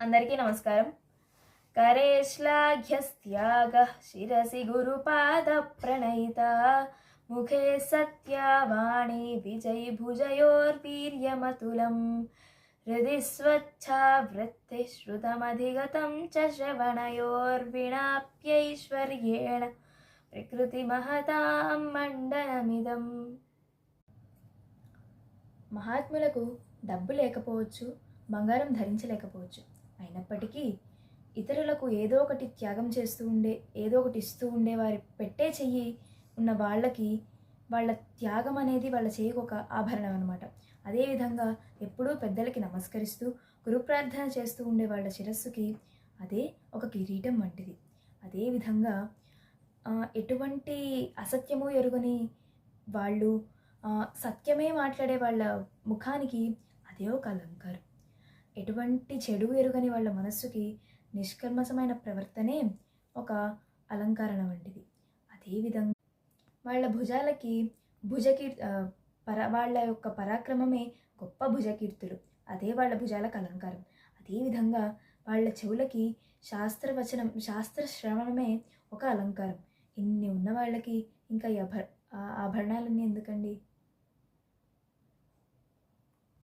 అందరికీ నమస్కారం. కరేశ్లాఘ్యస్త్యాగ శిరసి గురుపాద ప్రణయిత. ముఖే సత్యవాణి విజయ్ భుజయోర్వీర్యమతులం. హృది స్వచ్ఛా వృత్తి శ్రుతమధిగతం చ శ్రవణయోర్విణాప్యైశ్వర్యేణ ప్రకృతి మహతాం మండనమిదం. మహాత్ములకు డబ్బు లేకపోవచ్చు బంగారం ధరించలేకపోవచ్చు. అయినప్పటికీ ఇతరులకు ఏదో ఒకటి త్యాగం చేస్తూ ఉండే ఏదో ఒకటి ఇస్తూ ఉండే వారి పెట్టే చెయ్యి ఉన్న వాళ్ళకి వాళ్ళ త్యాగం అనేది వాళ్ళ చేయికి ఒక ఆభరణం అనమాట అదేవిధంగా ఎప్పుడూ పెద్దలకి నమస్కరిస్తూ గురు ప్రార్థన చేస్తూ ఉండే వాళ్ళ శిరస్సుకి అదే ఒక కిరీటం వంటిది. అదేవిధంగా ఎటువంటి అసత్యము ఎరుగని వాళ్ళు సత్యమే మాట్లాడే వాళ్ళ ముఖానికి అదే ఒక అలంకారం. ఎటువంటి చెడు ఎరుగని వాళ్ళ మనస్సుకి నిష్కర్మసమైన ప్రవర్తనే ఒక అలంకరణ వంటిది. అదేవిధంగా వాళ్ళ భుజాలకి భుజకీ పర వాళ్ళ యొక్క పరాక్రమమే గొప్ప భుజకీర్తులు. అదే వాళ్ళ భుజాలకు అలంకారం. అదేవిధంగా వాళ్ళ చెవులకి శాస్త్రవచనం శాస్త్ర శ్రవణమే ఒక అలంకారం. ఇన్ని ఉన్న వాళ్ళకి ఇంకా అభ ఆభరణాలన్నీ ఎందుకండి?